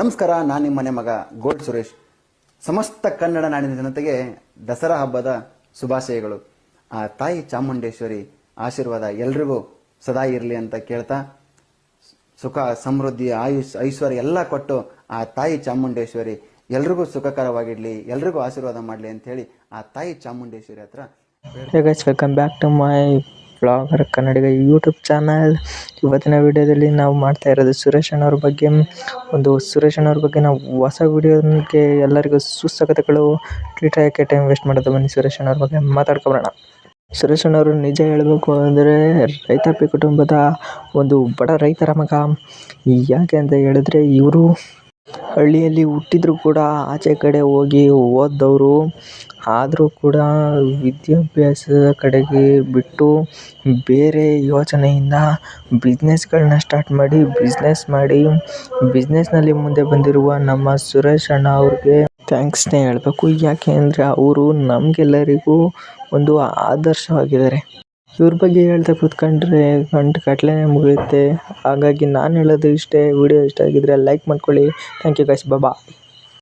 ನಮಸ್ಕಾರ, ನಾನು ನಿಮ್ಮ ಮನೆ ಮಗ ಗೋಲ್ಡ್ ಸುರೇಶ್. ಸಮಸ್ತ ಕನ್ನಡ ನಾಡಿನ ಜನತೆಗೆ ದಸರಾ ಹಬ್ಬದ ಶುಭಾಶಯಗಳು. ಆ ತಾಯಿ ಚಾಮುಂಡೇಶ್ವರಿ ಆಶೀರ್ವಾದ ಎಲ್ರಿಗೂ ಸದಾ ಇರಲಿ ಅಂತ ಕೇಳ್ತಾ, ಸುಖ, ಸಮೃದ್ಧಿ, ಆಯುಷ್, ಐಶ್ವರ್ಯ ಎಲ್ಲ ಕೊಟ್ಟು ಆ ತಾಯಿ ಚಾಮುಂಡೇಶ್ವರಿ ಎಲ್ರಿಗೂ ಸುಖಕರವಾಗಿಡ್ಲಿ ಎಲ್ರಿಗೂ ಆಶೀರ್ವಾದ ಮಾಡಲಿ ಅಂತ ಹೇಳಿ ಆ ತಾಯಿ ಚಾಮುಂಡೇಶ್ವರಿ ಹತ್ರ welcome back to my blogger Kannadiga YouTube channel. ಇವತ್ತಿನ ವಿಡಿಯೋದಲ್ಲಿ ನಾವು ಮಾಡ್ತಾ ಇರೋದು ಸುರೇಶ್ ಅಣ್ಣವ್ರ ಬಗ್ಗೆ. ಒಂದು ಸುರೇಶ್ ಅಣ್ಣವ್ರ ಬಗ್ಗೆ ನಾವು ಹೊಸ ವಿಡಿಯೋಕ್ಕೆ ಎಲ್ಲರಿಗೂ ಸುಸ್ವಾಗತಗಳು. ಟ್ವಿಟರ್ ಯಾಕೆ ಟೈಮ್ ವೇಸ್ಟ್ ಮಾಡೋದು? ಬನ್ನಿ ಸುರೇಶ್ ಅಣ್ಣವ್ರ ಬಗ್ಗೆ ಮಾತಾಡ್ಕೊಬರೋಣ. ಸುರೇಶ್ ಅಣ್ಣವರು ನಿಜ ಹೇಳಬೇಕು ಅಂದರೆ ರೈತಾಪಿ ಕುಟುಂಬದ ಒಂದು ಬಡ ರೈತರ ಮಗ. ಯಾಕೆ ಅಂತ ಹೇಳಿದ್ರೆ ಇವರು ಹಳ್ಳಿಯಲ್ಲಿ ಹುಟ್ಟಿದ್ರು ಕೂಡ ಆಚೆ ಕಡೆ ಹೋಗಿ ಓದ್ದವರು, ಆದರೂ ಕೂಡ ವಿದ್ಯಾಭ್ಯಾಸದ ಕಡೆಗೆ ಬಿಟ್ಟು ಬೇರೆ ಯೋಚನೆಯಿಂದ ಬಿಸ್ನೆಸ್ಗಳನ್ನ ಸ್ಟಾರ್ಟ್ ಮಾಡಿ, ಬಿಸ್ನೆಸ್ ಮಾಡಿ, ಬಿಸ್ನೆಸ್ನಲ್ಲಿ ಮುಂದೆ ಬಂದಿರುವ ನಮ್ಮ ಸುರೇಶ್ ಅಣ್ಣ ಅವ್ರಿಗೆ ಥ್ಯಾಂಕ್ಸ್ನೇ ಹೇಳಬೇಕು. ಯಾಕೆ ಅಂದರೆ ಅವರು ನಮಗೆಲ್ಲರಿಗೂ ಒಂದು ಆದರ್ಶವಾಗಿದ್ದಾರೆ. ಇವ್ರ ಬಗ್ಗೆ ಹೇಳ್ತಾ ಕೂತ್ಕೊಂಡ್ರೆ ಗಂಟು ಕಟ್ಲೆನೇ ಮುಗಿಯುತ್ತೆ. ಹಾಗಾಗಿ ನಾನು ಹೇಳೋದು ಇಷ್ಟೇ ವಿಡಿಯೋ ಇಷ್ಟ ಆಗಿದ್ರೆ ಲೈಕ್ ಮಾಡ್ಕೊಳ್ಳಿ. Thank you guys Baba